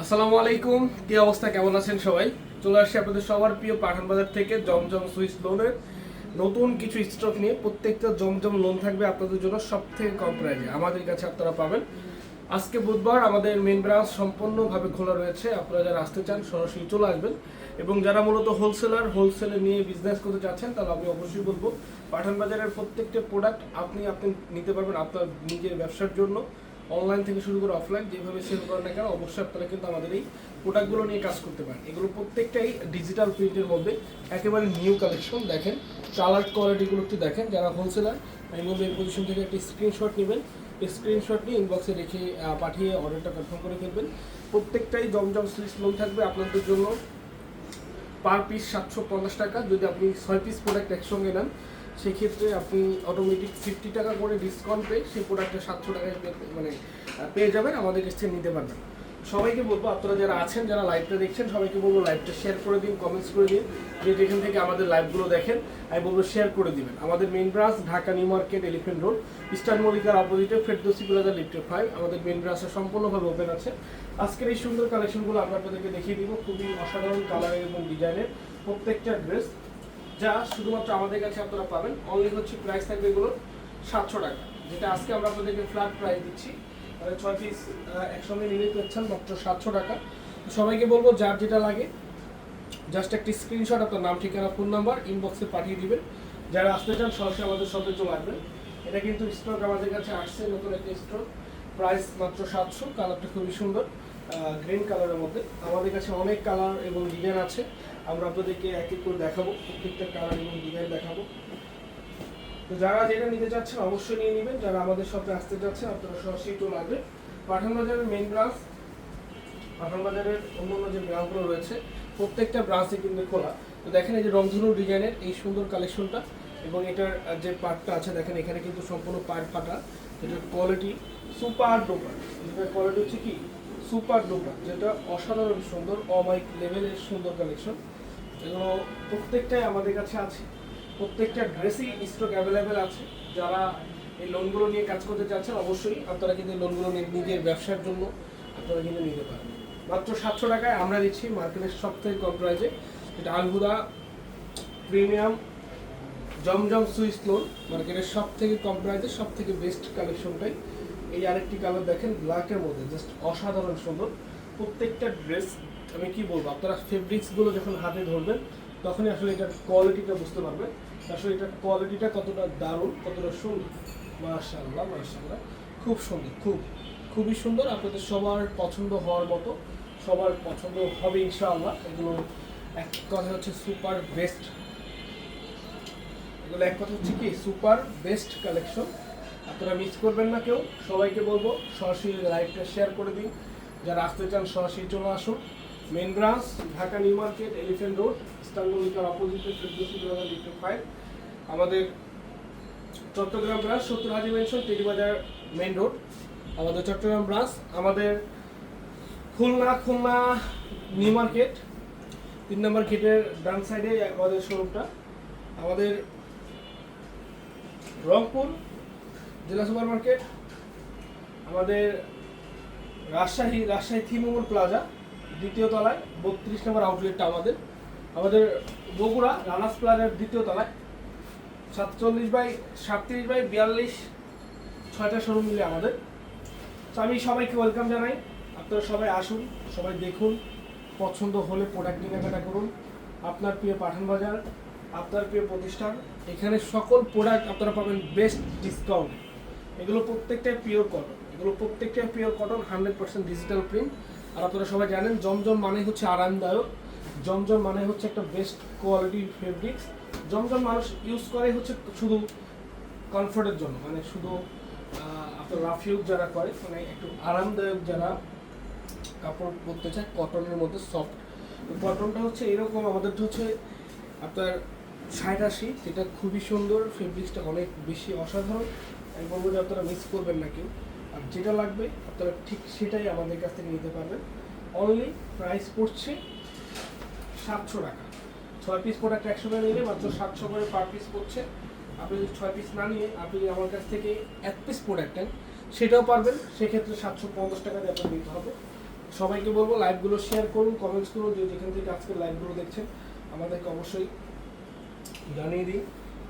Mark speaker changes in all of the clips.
Speaker 1: আসসালামু আলাইকুম। কি অবস্থা? কেমন আছেন সবাই? চলে আসছি আপনাদের সবার প্রিয় পাঠান বাজার থেকে জমজম সুইস লোনের নতুন কিছু স্টক নিয়ে প্রত্যেকটা জমজম লোন থাকবে আপনাদের জন্য সব থেকে কম প্রাইজে আমাদের কাছে আপনারা পাবেন। আজকে বুধবার আমাদের মেন ব্রাঞ্চ সম্পূর্ণভাবে খোলা রয়েছে। আপনারা যারা আসতে চান, সরাসরি চলে আসবেন। এবং যারা মূলত হোলসেলার হোলসেলে নিয়ে বিজনেস করতে চাচ্ছেন, তাহলে আমি অবশ্যই বলব, পাঠান বাজারের প্রত্যেকটা প্রোডাক্ট আপনি আপনি নিতে পারবেন আপনার নিজের ব্যবসার জন্য। অনলাইন থেকে শুরু করে অফলাইন যেভাবে সেল করেন না কেন, অবশ্যই আপনারা কিন্তু আমাদের এই প্রোডাক্টগুলো নিয়ে কাজ করতে পারেন। এগুলো প্রত্যেকটাই ডিজিটাল প্রিন্টের মধ্যে একেবারে নিউ কালেকশন দেখেন। কালার কোয়ালিটিগুলো একটু দেখেন, যারা হোলসেলার বলব এই পজিশন থেকে একটি স্ক্রিনশট নেবেন। স্ক্রিনশট নিয়ে ইনবক্সে রেখে পাঠিয়ে অর্ডারটা কনফার্ম করে ফেলবেন। প্রত্যেকটাই জমজম সুইচ লোন থাকবে আপনাদের জন্য। পার পিস সাতশো পঞ্চাশ টাকা, যদি আপনি ছয় পিস প্রোডাক্ট একসঙ্গে নেন সেক্ষেত্রে আপনি অটোমেটিক ফিফটি টাকা করে ডিসকাউন্ট পেয়ে সেই প্রোডাক্টটা সাতশো টাকায় মানে পেয়ে যাবেন, আমাদের কাছ নিতে পারবেন। সবাইকে বলব, আপনারা যারা আছেন, যারা লাইভটা দেখছেন, সবাইকে বলব লাইভটা শেয়ার করে দিন কমেন্টস করে দিন। যে যেখান থেকে আমাদের লাইভগুলো দেখেন, আমি বলব শেয়ার করে দিবেন। আমাদের main branch Dhaka New Market Elephant Road Eastern মল্লিকার অপোজিটে ফেরদোসি প্লাজা লিফটেড ফাইভ আমাদের মেন ব্রাঞ্চটা সম্পূর্ণভাবে ওপেন আছে। আজকের এই সুন্দর কালেকশনগুলো আমরা আপনাদেরকে দেখিয়ে দিব। খুবই অসাধারণ কালারের এবং ডিজাইনের প্রত্যেকটা ড্রেস যা শুধুমাত্র আমাদের কাছে আপনারা পাবেন। অনলি হচ্ছে প্রাইস থাকবে এগুলো সাতশো টাকা। যেটা আজকে আমরা আপনাদেরকে ফ্ল্যাট প্রাইস দিচ্ছি। মানে ছয় পিস একসঙ্গে নিলে পাচ্ছেন মাত্র সাতশো টাকা। সবাইকে বলব, যার যেটা লাগে জাস্ট একটি স্ক্রিনশট আপনার নাম, ঠিকানা ফোন নাম্বার ইনবক্সে পাঠিয়ে দিবেন। যারা আসতে চান, সরাসরি আমাদের শপে চলে আসবেন। এটা কিন্তু স্টক আমাদের কাছে আসছে, নতুন একটা স্টক প্রাইস মাত্র সাতশো কালারটা খুবই সুন্দর গ্রিন কালারের মধ্যে। আমাদের কাছে অনেক কালার এবং ডিজাইন আছে। আমরা আপনাদেরকে এক এক করে দেখাবো, প্রত্যেকটা কালার এবং ডিজাইন দেখাবো। তো যারা যেটা নিতে চাচ্ছেন অবশ্যই নিয়ে নেবেন। যারা আমাদের শপে আসতে চাচ্ছেন, আপনারা সরাসরি চলে আসবেন পাঠান বাজারের মেন ব্রাঞ্চ পাঠান বাজারের অন্যান্য যে ব্রাঞ্চগুলো রয়েছে, প্রত্যেকটা ব্রাঞ্চে কিন্তু খোলা। তো দেখেন এই যে রংধনু ডিজাইনের এই সুন্দর কালেকশনটা এবং এটার যে পার্টটা আছে, দেখেন এখানে কিন্তু সম্পূর্ণ পার্ট ফাটা। এটার কোয়ালিটি সুপার ডোপার যেটার কোয়ালিটি হচ্ছে কি? সুপার ডোপার, যেটা অসাধারণ সুন্দর অমাইক লেভেলের সুন্দর কালেকশন এগুলো প্রত্যেকটাই আমাদের কাছে আছে। প্রত্যেকটা ড্রেসই স্টক অ্যাভেলেবেল আছে। যারা এই লোনগুলো নিয়ে কাজ করতে চাচ্ছেন, অবশ্যই আপনারা কিন্তু লোনগুলো নিয়ে নিজের ব্যবসার জন্য আপনারা কিন্তু নিতে পারেন। মাত্র সাতশো টাকায় আমরা দিচ্ছি মার্কেটের সব থেকে কম প্রাইজে এটা Alhuda premium Zamzam Swiss lawn মার্কেটের সব থেকে কম প্রাইজে সব থেকে বেস্ট কালেকশনটাই এই আরেকটি কালার দেখেন ব্ল্যাকের মধ্যে জাস্ট অসাধারণ সুন্দর। প্রত্যেকটা ড্রেস আমি কি বলব, আপনারা ফেব্রিক্সগুলো যখন হাতে ধরবেন, তখনই আসলে এটার কোয়ালিটিটা বুঝতে পারবেন। আসলে এটার কোয়ালিটিটা কতটা দারুণ, কতটা সুন্দর। মাশাআল্লাহ মাশাআল্লাহ। খুব সুন্দর, খুব, খুবই সুন্দর। আপনাদের সবার পছন্দ হওয়ার মতো, সবার পছন্দ হবে ইনশাআল্লাহ। এগুলো এক কথা হচ্ছে সুপার বেস্ট এগুলো এক কথা হচ্ছে কি সুপার বেস্ট কালেকশন আপনারা মিস করবেন না কেউ। সবাইকে বলব, সরাসরি লাইভটা শেয়ার করে দিন। যারা আসতে চান, সরাসরি চলে আসুন। Main branch Dhaka New Market Elephant Road ইস্তানবুলিকার অপোজিটে ফেরদৌসি প্লাজা লিফটেড ফাইভ আমাদের চট্টগ্রাম ব্রাঞ্চ সত্তর Haji Mansion Teribazar main road আমাদের চট্টগ্রাম ব্রাঞ্চ আমাদের খুলনা খুলনা নিউ মার্কেট তিন নম্বর গেটের ডান সাইডে আমাদের শোরুমটা আমাদের রংপুর জেলা সুপার মার্কেট আমাদের রাজশাহী রাজশাহী থিমোমোর প্লাজা, দ্বিতীয় তলায়, বত্রিশ নম্বর আউটলেটটা আমাদের। আমাদের বগুড়া রানাস প্লাজার দ্বিতীয় তলায়। সাতচল্লিশ বাই সাতত্রিশ বাই বিয়াল্লিশ, ছয়টা শোরুম মিলে আমাদের। তো আমি সবাইকে ওয়েলকাম জানাই। আপনারা সবাই আসুন, সবাই দেখুন, পছন্দ হলে প্রোডাক্ট কেনাকাটা করুন। আপনার প্রিয় পাঠান বাজার, আপনার প্রিয় প্রতিষ্ঠান, এখানে সকল প্রোডাক্ট আপনারা পাবেন বেস্ট ডিসকাউন্ট এগুলো প্রত্যেকটাই পিওর কটন এগুলো প্রত্যেকটাই pure cotton hundred percent digital print আর আপনারা সবাই জানেন, জমজম মানে হচ্ছে আরামদায়ক। জমজম মানে হচ্ছে একটা বেস্ট কোয়ালিটির ফেব্রিক্স জমজম মানুষ ইউজ করে হচ্ছে শুধু কমফোর্টের জন্য। মানে শুধু আপনার রাফিউজ যারা করে মানে একটু আরামদায়ক যারা কাপড় পরতে চায় কটনের মধ্যে সফট কটনটা হচ্ছে এরকম, আমাদের হচ্ছে আপনার ষাট আশি, যেটা খুবই সুন্দর। ফেব্রিক্সটা অনেক বেশি অসাধারণ। আমি বলব যে আপনারা মিস করবেন না কেউ। আর যেটা লাগবে, আপনারা ঠিক সেটাই আমাদের কাছ থেকে নিতে পারবেন। অনলি প্রাইস পড়ছে সাতশো টাকা। ছয় পিস প্রোডাক্ট একশো টাকা নিলে মাত্র সাতশো করে পার পিস পড়ছে। আপনি যদি ছয় পিস না নিয়ে আপনি আমার কাছ থেকে এক পিস প্রোডাক্ট নেন, সেটাও পারবেন। সেক্ষেত্রে সাতশো পঞ্চাশ টাকা দিয়ে আপনার নিতে হবে। সবাইকে বলব লাইভগুলো শেয়ার করুন কমেন্টস করুন। যে যেখান থেকে আজকে লাইভগুলো দেখছেন, আমাদেরকে অবশ্যই জানিয়ে দিন।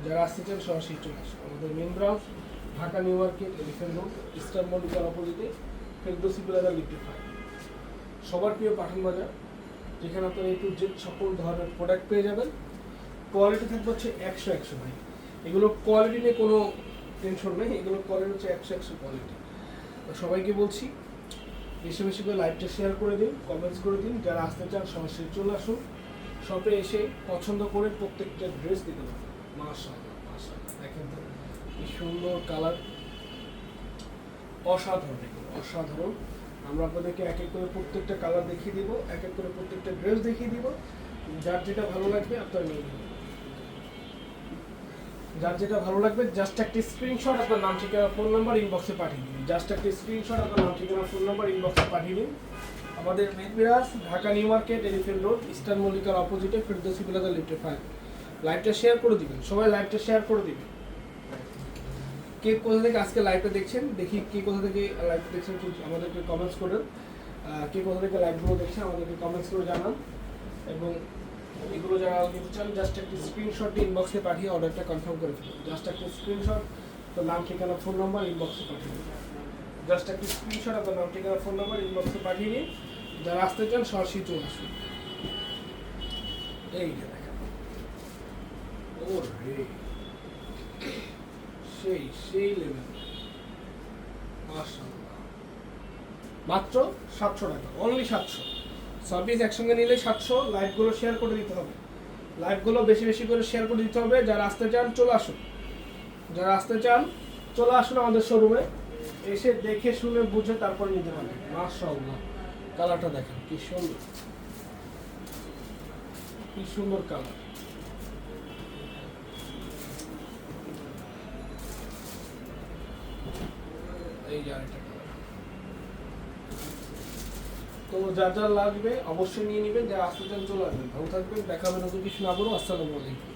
Speaker 1: যারা আসতে চান, সরাসরি চলে আসুন। আমাদের main branch Dhaka, New Market Elephant Road Eastern মল্লিকার অপোজিটে ফেরদোসি প্লাজা লিফটিফাই সবার প্রিয় পাঠান বাজার, যেখানে আপনারা এই টু জেড সকল ধরনের প্রোডাক্ট পেয়ে যাবেন। কোয়ালিটি থাকবে হচ্ছে একশো একশো ভাই। এগুলো কোয়ালিটি নিয়ে কোনো টেনশন নেই, এগুলো কোয়ালিটি হচ্ছে একশো একশো কোয়ালিটি সবাইকে বলছি বেশি বেশি করে লাইভটা শেয়ার করে দিন কমেন্টস করে দিন, যারা আসতে চান সরাসরি চলে আসুন। শপে এসে পছন্দ করে প্রত্যেকটা ড্রেস দিতে পারবেন মাশাআল্লাহ মাশাআল্লাহ, দেখেন কি সুন্দর কালার অসাধারণ অসাধারণ। আমরা আপনাদেরকে এক এক করে প্রত্যেকটা কালার দেখিয়ে দিব এক এক করে প্রত্যেকটা ড্রেস দেখিয়ে দিব। যার যেটা ভালো লাগবে আপনারা নিয়ে নেবেন। যার যেটা ভালো লাগবে জাস্ট একটা স্ক্রিনশট আপনার নাম, ঠিকানা ফোন নাম্বার ইনবক্সে পাঠিয়ে দিন জাস্ট একটা স্ক্রিনশট আপনার নাম, ঠিকানা ফোন নাম্বার ইনবক্সে পাঠিয়ে দিন আমাদের মেদমিরাজ Dhaka New Market, Elephant Road, Eastern মল্লিকার অপোজিটে ফিরদৌসি বিলাদা লিফটে ফাইভ লাইভটা শেয়ার করে দিবেন। সবাই লাইভটা শেয়ার করে দিবেন। কে কোথা থেকে আজকে লাইভটা দেখছেন, দেখি কে কোথা থেকে লাইভটা দেখছেন আমাদেরকে কমেন্টস করেন কে কোথা থেকে লাইভগুলো দেখছেন, আমাদেরকে কমেন্টস করে জানান। এবং এগুলো যারা নিতে চান জাস্ট একটা স্ক্রিনশট ইনবক্সে পাঠিয়ে অর্ডারটা কনফার্ম করে ফেলুন। জাস্ট একটা স্ক্রিনশট তো নাম, ঠিকানা ফোন নাম্বার ইনবক্সে পাঠিয়ে দিন। জাস্ট একটা স্ক্রিনশট আপনার নাম, ঠিকানা ফোন নাম্বার ইনবক্সে পাঠিয়ে দিন যারা আসতে চান, সরাসরি চলে আসুন। এই যে দেখেন। ও রে সেই সেই লেভেল মাত্র সাতশো টাকা অনলি সাতশো। সার্ভিস একসঙ্গে নিলে সাতশো লাইভগুলো শেয়ার করে দিতে হবে। লাইভগুলো বেশি বেশি করে শেয়ার করে দিতে হবে। যারা আসতে চান, চলে আসুন। যারা আসতে চান, চলে আসুন আমাদের শোরুমে এসে দেখে শুনে বুঝে তারপর নিতে পারবেন। মাশাআল্লাহ। কালারটা দেখেন, কি সুন্দর। কি সুন্দর কালার তো যা যা লাগবে অবশ্যই নিয়ে নেবেন, যা আসতে চান চলে আসবেন। ভালো থাকবেন, দেখা হবে নতুন কিছু না করো আসসালামু আলাইকুম।